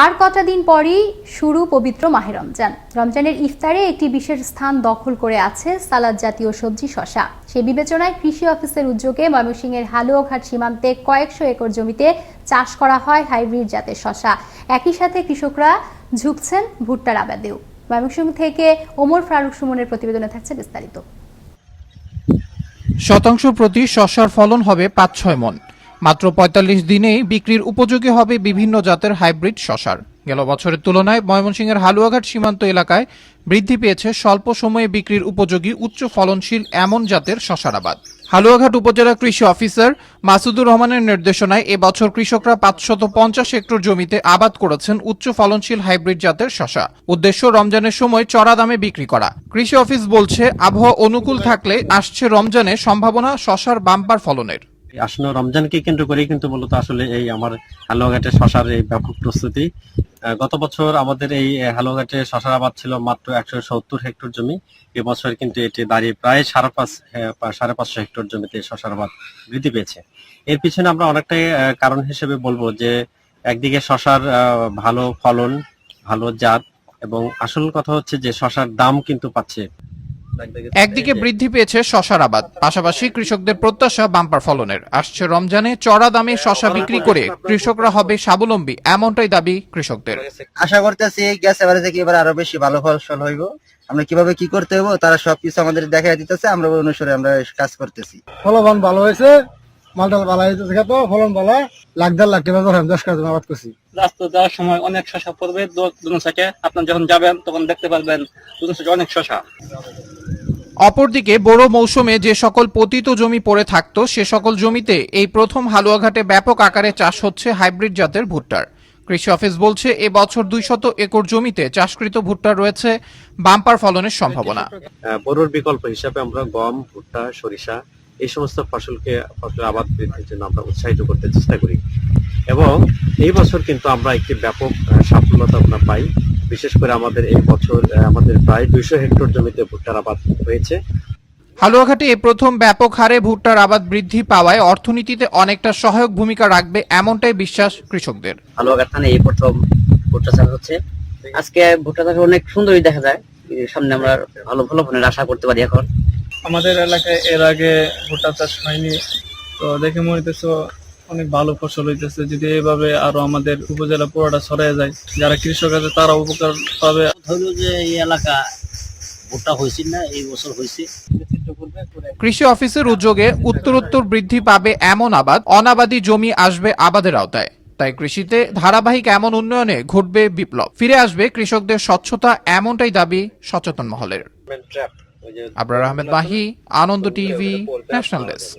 আর কটা দিন পরই শুরু পবিত্র মাহে রমজান। রমজানের ইফতারে একটি বিশেষ স্থান দখল করে আছে সালাদ জাতীয় সবজি শশা। সেই বিবেচনায় কৃষি অফিসের উদ্যোগে ময়মনসিংহের হালুয়াঘাট সীমান্তে কয়েকশো একর জমিতে চাষ করা হয় হাইব্রিড জাতের শশা। একই সাথে কৃষকরা ঝুঁকছেন ভুট্টার আবাদেও। ময়মনসিংহ থেকে ওমর ফারুক সুমনের প্রতিবেদনে থাকছে বিস্তারিত। শতাংশ প্রতি শশার ফলন হবে পাঁচ ছয় মন। মাত্র পঁয়তাল্লিশ দিনেই বিক্রির উপযোগী হবে বিভিন্ন জাতের হাইব্রিড শশার। গেল বছরের তুলনায় ময়মনসিংহের হালুয়াঘাট সীমান্ত এলাকায় বৃদ্ধি পেয়েছে স্বল্প সময়ে বিক্রির উপযোগী উচ্চ ফলনশীল এমন জাতের শশার আবাদ। হালুয়াঘাট উপজেলা কৃষি অফিসার মাসুদুর রহমানের নির্দেশনায় এবছর কৃষকরা পাঁচশত পঞ্চাশ হেক্টর জমিতে আবাদ করেছেন উচ্চ ফলনশীল হাইব্রিড জাতের শশা। উদ্দেশ্য রমজানের সময় চড়া দামে বিক্রি করা। কৃষি অফিস বলছে, আবহাওয়া অনুকূল থাকলে আসছে রমজানে সম্ভাবনা শশার বাম্পার ফলনের। আসন্ন রমজানকে কেন্দ্র করেই কিন্তু মূলত আসলে এই আমার হালুয়াঘাটের শশার এই ব্যাপক প্রস্তুতি। গত বছর আমাদের এই হালুয়াঘাটে শশার আবাদ ছিল মাত্র একশো সত্তর হেক্টর জমি। এবছর কিন্তু এটি দাঁড়িয়ে প্রায় সাড়ে পাঁচ সাড়ে পাঁচশো হেক্টর জমিতে শশার আবাদ বৃদ্ধি পেয়েছে। এর পিছনে আমরা অনেকটাই কারণ হিসেবে বলব যে, একদিকে শশার ভালো ফলন, ভালো জাত এবং আসল কথা হচ্ছে যে শশার দাম কিন্তু পাচ্ছে একদিকে বৃদ্ধি পেয়েছে শশার আবাদ পাশাপাশি কৃষকদের প্রত্যাশা বাম্পার ফলনের। আসছে রমজানে চড়া দামে শশা বিক্রি করে কৃষকরা হবে স্বাবলম্বী এমনটাই দাবি কৃষকদের। আশা করতেছি গ্যাস এবারে থেকে এবার আরও বেশি ভালো ফসল হইব। আমরা কীভাবে কি করতে হইব তারা সবকিছু আমাদের দেখা দিতেছে আমরা অনুসারে আমরা কাজ করতেছি। ফলন ভালো হয়েছে মালটাল ভালো হয়েছে তো ফলন ভালো। লাখ দেড় লাখ টাকা ধরেন দশ কাজ আবাদ করছি। রাস্তা যাওয়ার সময় অনেক শশা পড়বে দু- দুনো সাইডে আপনার যখন যাবেন তখন দেখতে পারবেন সাইডে অনেক শশা। অপরদিকে বড় মৌসুমে যে সকল পতিত জমি পড়ে থাকতো, সে সকল জমিতে এই প্রথম হালুয়াঘাটে ব্যাপক আকারে চাষ হচ্ছে হাইব্রিড জাতের ভুট্টার। কৃষি অফিস বলছে, এ বছর দুইশত একর জমিতে চাষকৃত ভুট্টার রয়েছে। বাম্পার ফলনের সম্ভাবনা। বোরোর বিকল্প হিসাবে আমরা গম, ভুট্টা, সরিষা এই সমস্ত ফসলকে, ফসলের আবাদ বৃদ্ধির জন্য আমরা উৎসাহিত করতে চেষ্টা করি। এবং এই বছর কিন্তু আমরা একটি ব্যাপক সাফল্যতা আমরা পাই। বিশেষ করে আমাদের এই বছর আমাদের প্রায় দুইশো হেক্টর জমিতে ভুট্টার আবাদ হয়েছে। হালুয়াঘাটে এ প্রথম ব্যাপক হারে ভুট্টার আবাদ বৃদ্ধি পাওয়ায় অর্থনীতিতে অনেকটা সহায়ক ভূমিকা রাখবে এমনটাই বিশ্বাস কৃষকদের। হালুয়াঘাট থানে এই প্রথম ভুট্টা চাষ হচ্ছে। আজকে ভুট্টা চাষ অনেক সুন্দরই দেখা যায়। সামনে আমরা ভালো ফলনের আশা করতে পারি এখন। আমাদের এলাকায় এর আগে ভুট্টা চাষ হয়নি। তো দেখে মনে হইতেছে অনেক ভালো ফসল হইতেছে যদি এইভাবে আরও আমাদের উপজেলা পুরোটা ছড়ায় যায় যারা কৃষক আছে তারা উপকার পাবে। ধরো যে এই এলাকা ভুট্টা হয়েছিল না এই বছর হয়েছে। কৃষি অফিসের উদ্যোগে উত্তরোত্তর বৃদ্ধি পাবে এমন আবাদ অনাবাদি জমি আসবে আবাদের আওতায়। তাই কৃষিতে ধারাবাহিক এমন উন্নয়নে ঘটবে বিপ্লব। ফিরে আসবে কৃষকদের স্বচ্ছতা এমনটাই দাবি সচেতন মহলের। Abrar Ahmed Mahi Ananda TV national desk.